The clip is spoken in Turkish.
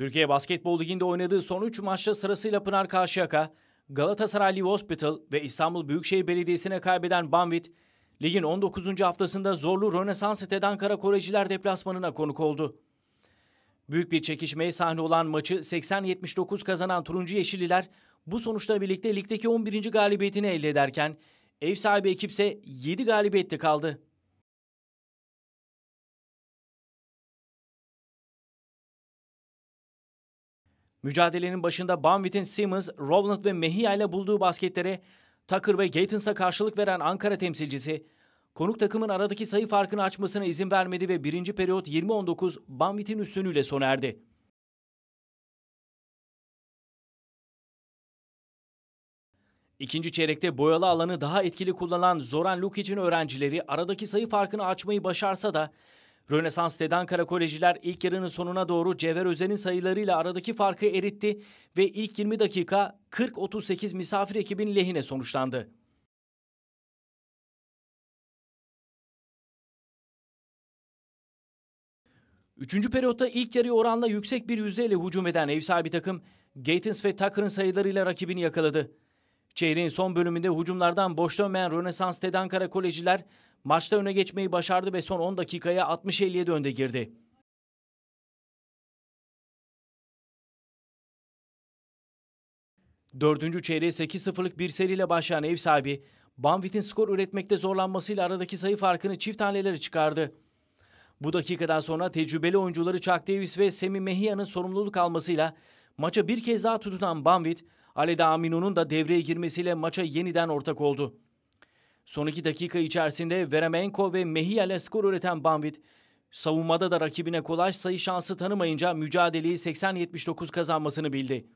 Türkiye Basketbol Ligi'nde oynadığı son 3 maçta sırasıyla Pınar Karşıyaka, Galatasaray Live Hospital ve İstanbul Büyükşehir Belediyesi'ne kaybeden Banvit, ligin 19. haftasında zorlu Rönesans Ted Ankara deplasmanına konuk oldu. Büyük bir çekişmeye sahne olan maçı 80-79 kazanan Turuncu Yeşilliler bu sonuçla birlikte ligdeki 11. galibiyetini elde ederken ev sahibi ekipse 7 galibiyette kaldı. Mücadelenin başında Banvit'in Simmons, Rowland ve Mejia ile bulduğu basketlere Tucker ve Gatens'a karşılık veren Ankara temsilcisi, konuk takımın aradaki sayı farkını açmasına izin vermedi ve birinci periyot 20-19 Banvit'in üstünlüğüyle sona erdi. İkinci çeyrekte boyalı alanı daha etkili kullanan Zoran Lukic'in öğrencileri aradaki sayı farkını açmayı başarsa da Rönesans Ted Ankara Kolejiler ilk yarının sonuna doğru Cevher Özen'in sayılarıyla aradaki farkı eritti ve ilk 20 dakika 40-38 misafir ekibin lehine sonuçlandı. Üçüncü periyotta ilk yarı oranla yüksek bir yüzdeyle hücum eden ev sahibi takım Gatens ve Tucker'ın sayılarıyla rakibini yakaladı. Çeyreğin son bölümünde hücumlardan boş dönmeyen Rönesans Ted Ankara Kolejiler maçta öne geçmeyi başardı ve son 10 dakikaya 60-57 önde girdi. Dördüncü çeyreğe 8-0'lık bir seriyle başlayan ev sahibi, Banvit'in skor üretmekte zorlanmasıyla aradaki sayı farkını çift hanelere çıkardı. Bu dakikadan sonra tecrübeli oyuncuları Chuck Davis ve Semi Mehia'nın sorumluluk almasıyla maça bir kez daha tutunan Banvit, Aleda Aminu'nun da devreye girmesiyle maça yeniden ortak oldu. Son iki dakika içerisinde Veremenko ve Mejia ile skor üreten Banvit, savunmada da rakibine kolay sayı şansı tanımayınca mücadeleyi 80-79 kazanmasını bildi.